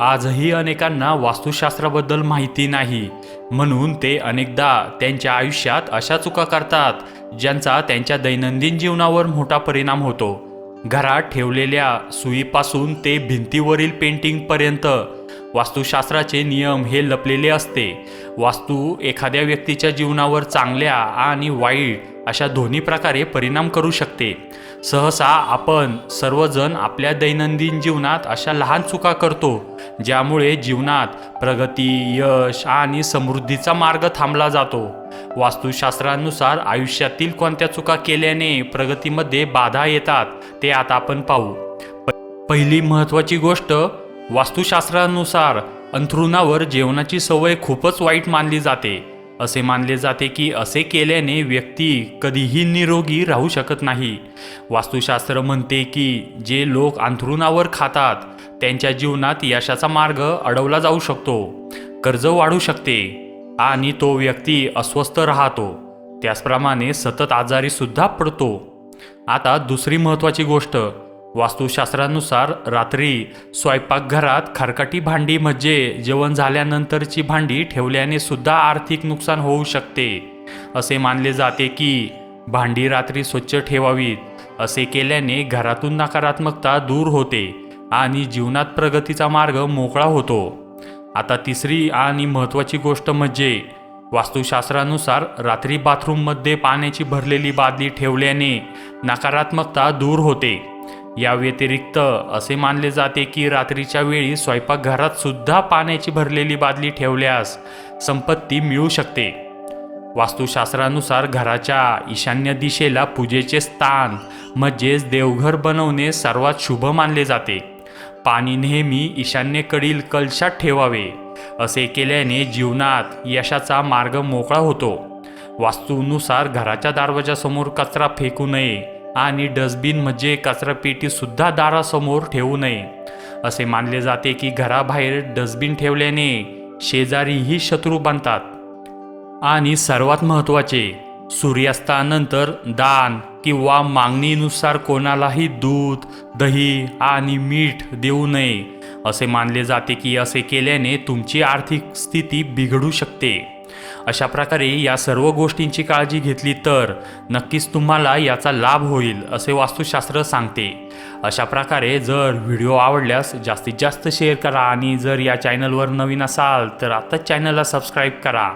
आजही अनेकांना वास्तुशास्त्राबद्दल माहिती नाही. म्हणून ते अनेकदा त्यांच्या आयुष्यात अशा चुका करतात ज्यांचा त्यांच्या दैनंदिन जीवनावर मोठा परिणाम होतो. घरात ठेवलेल्या सुईपासून ते भिंतीवरील पेंटिंगपर्यंत वास्तुशास्त्राचे नियम हे लपलेले असते. वास्तू एखाद्या व्यक्तीच्या जीवनावर चांगल्या आणि वाईट अशा दोन्ही प्रकारे परिणाम करू शकते. सहसा आपण सर्वजण आपल्या दैनंदिन जीवनात अशा लहान चुका करतो ज्यामुळे जीवनात प्रगती यश आणि समृद्धीचा मार्ग थांबला जातो. वास्तुशास्त्रानुसार आयुष्यातील कोणत्या चुका केल्याने प्रगतीमध्ये बाधा येतात ते आता आपण पाहू. प- पहिली महत्त्वाची गोष्ट वास्तुशास्त्रानुसार अंथरुणावर जेवणाची सवय खूपच वाईट मानली जाते. असे मानले जाते की असे केल्याने व्यक्ती कधीही निरोगी राहू शकत नाही. वास्तुशास्त्र म्हणते की जे लोक अंथरुणावर खातात त्यांच्या जीवनात यशाचा मार्ग अडवला जाऊ शकतो. कर्ज वाढू शकते आणि तो व्यक्ती अस्वस्थ राहतो. त्याचप्रमाणे सतत आजारीसुद्धा पडतो. आता दुसरी महत्त्वाची गोष्ट वास्तुशास्त्रानुसार रात्री स्वयंपाकघरात खरकटी भांडी म्हणजे जेवण झाल्यानंतरची भांडी ठेवल्याने सुद्धा आर्थिक नुकसान होऊ शकते. असे मानले जाते की भांडी रात्री स्वच्छ ठेवावीत असे केल्याने घरातून नकारात्मकता दूर होते आणि जीवनात प्रगतीचा मार्ग मोकळा होतो. आता तिसरी आणि महत्त्वाची गोष्ट म्हणजे वास्तुशास्त्रानुसार रात्री बाथरूममध्ये पाण्याची भरलेली बादली ठेवल्याने नकारात्मकता दूर होते. या व्यतिरिक्त असे मानले जाते की रात्रीच्या वेळी स्वयंपाकघरात सुद्धा पाण्याची भरलेली बादली ठेवल्यास संपत्ती मिळू शकते. वास्तुशास्त्रानुसार घराच्या ईशान्य दिशेला पूजेचे स्थान म्हणजेच देवघर बनवणे सर्वात शुभ मानले जाते. पाणी नेहमी ईशान्येकडील कलशात ठेवावे असे केल्याने जीवनात यशाचा मार्ग मोकळा होतो. वास्तूनुसार घराच्या दरवाजासमोर कचरा फेकू नये आणि डस्टबिन म्हणजे कचरापेटीसुद्धा दारासमोर ठेवू नये. असे मानले जाते की घराबाहेर डस्टबिन ठेवल्याने शेजारीही शत्रू बनतात. आणि सर्वात महत्त्वाचे सूर्यास्तानंतर दान किंवा मागणीनुसार कोणालाही दूध दही आणि मीठ देऊ नये. असे मानले जाते की असे केल्याने तुमची आर्थिक स्थिती बिघडू शकते. अशा प्रकारे या सर्व गोष्टींची काळजी घेतली तर नक्कीच तुम्हाला याचा लाभ होईल असे वास्तुशास्त्र सांगते. अशा प्रकारे जर व्हिडिओ आवडल्यास जास्तीत जास्त शेअर करा आणि जर या चॅनलवर नवीन असाल तर आत्ताच चॅनलला सबस्क्राईब करा.